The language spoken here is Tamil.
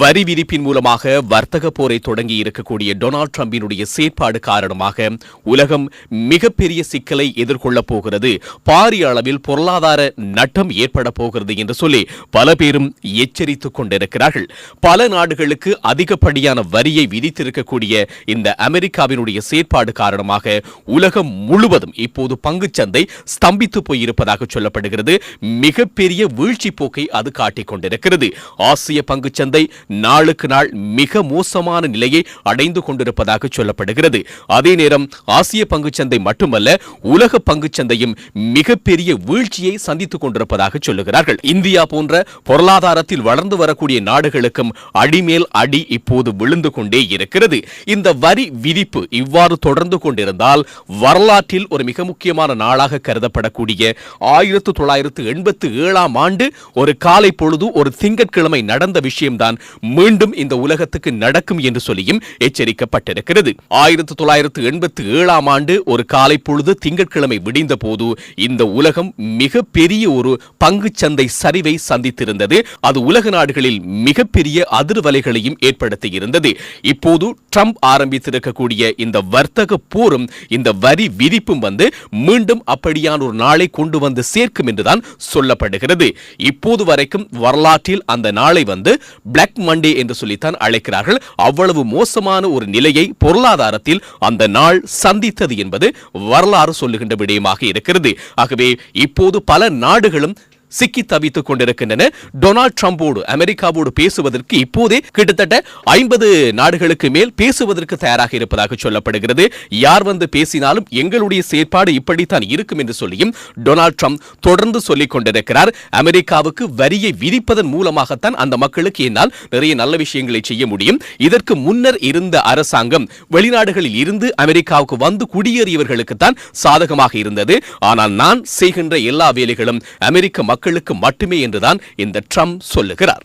வரி விதிப்பின் மூலமாக வர்த்தக போரை தொடங்கி இருக்கக்கூடிய டொனால்ட் ட்ரம்பினுடைய செயற்பாடு காரணமாக உலகம் மிகப்பெரிய சிக்கலை எதிர்கொள்ளப் போகிறது. பாரிய அளவில் பொருளாதார நட்டம் ஏற்பட போகிறது என்று சொல்லி பல பேரும் எச்சரித்துக் கொண்டிருக்கிறார்கள். பல நாடுகளுக்கு அதிகப்படியான வரியை விதித்திருக்கக்கூடிய இந்த அமெரிக்காவினுடைய செயற்பாடு காரணமாக உலகம் முழுவதும் இப்போது பங்குச்சந்தை ஸ்தம்பித்து போயிருப்பதாக சொல்லப்படுகிறது. மிகப்பெரிய வீழ்ச்சி போக்கை அது காட்டிக் கொண்டிருக்கிறது. ஆசிய பங்குச்சந்தை நாளுக்கு நாள் மிக மோசமான நிலையை அடைந்து கொண்டிருப்பதாக சொல்லப்படுகிறது. அதே நேரம் ஆசிய பங்குச்சந்தை மட்டுமல்ல உலக பங்குச்சந்தையும் மிகப்பெரிய வீழ்ச்சியை சந்தித்துக் கொண்டிருப்பதாக சொல்லுகிறார்கள். இந்தியா போன்ற பொருளாதாரத்தில் வளர்ந்து வரக்கூடிய நாடுகளுக்கும் அடிமேல் அடி இப்போது விழுந்து கொண்டே இருக்கிறது. இந்த வரி விதிப்பு இவ்வாறு தொடர்ந்து கொண்டிருந்தால் வரலாற்றில் ஒரு மிக முக்கியமான நாளாக கருதப்படக்கூடிய ஆயிரத்து தொள்ளாயிரத்து எண்பத்து ஏழாம் ஆண்டு ஒரு காலை பொழுது ஒரு திங்கட்கிழமை நடந்த விஷயம்தான் மீண்டும் இந்த உலகத்துக்கு நடக்கும் என்று சொல்லியும் எச்சரிக்கப்பட்டிருக்கிறது. ஆயிரத்தி தொள்ளாயிரத்து எண்பத்தி ஏழாம் ஆண்டு ஒரு காலை பொழுது திங்கட்கிழமை விடிந்த போது இந்த உலகம் மிக பெரிய ஒரு பங்குச்சந்தை சரிவை சந்தித்திருந்தது. அது உலக நாடுகளில் மிகப்பெரிய அதிர்வலைகளையும் ஏற்படுத்தி இருந்தது இப்போது ட்ரம்ப் ஆரம்பித்திருக்கக்கூடிய இந்த வர்த்தக போரும் இந்த வரி விதிப்பும் வந்து மீண்டும் அப்படியான ஒரு நாளை கொண்டு வந்து சேர்க்கும் என்றுதான் சொல்லப்படுகிறது. இப்போது வரைக்கும் வரலாற்றில் அந்த நாளை வந்து பிளாக் மண்டே என்று சொல்லித்தான் அழைக்கிறார்கள். அவ்வளவு மோசமான ஒரு நிலையை பொருளாதாரத்தில் அந்த நாள் சந்தித்தது என்பது வரலாறு சொல்லுகின்ற விடயமாக இருக்கிறது. ஆகவே இப்போது பல நாடுகளும் சிக்கி தவித்துக் கொண்டிருக்கின்றன. டொனால்ட் ட்ரம்போடு அமெரிக்காவோடு பேசுவதற்கு இப்போதே கிட்டத்தட்ட ஐம்பது நாடுகளுக்கு மேல் பேசுவதற்கு தயாராக இருப்பதாக சொல்லப்படுகிறது. யார் வந்து பேசினாலும் எங்களுடைய செயற்பாடு இப்படித்தான் இருக்கும் என்று சொல்லியும் டொனால்ட் ட்ரம்ப் தொடர்ந்து சொல்லிக் கொண்டிருக்கிறார். அமெரிக்காவுக்கு வரியை விதிப்பதன் மூலமாகத்தான் அந்த மக்களுக்கு என்னால் நிறைய நல்ல விஷயங்களை செய்ய முடியும். இதற்கு முன்னர் இருந்த அரசாங்கம் வெளிநாடுகளில் இருந்து அமெரிக்காவுக்கு வந்து குடியேறியவர்களுக்கு தான் சாதகமாக இருந்தது. ஆனால் நான் செய்கின்ற எல்லா வேலைகளும் அமெரிக்க மக்களுக்கு மட்டுமே என்றுதான் இந்த ட்ரம்ப் சொல்லுகிறார்.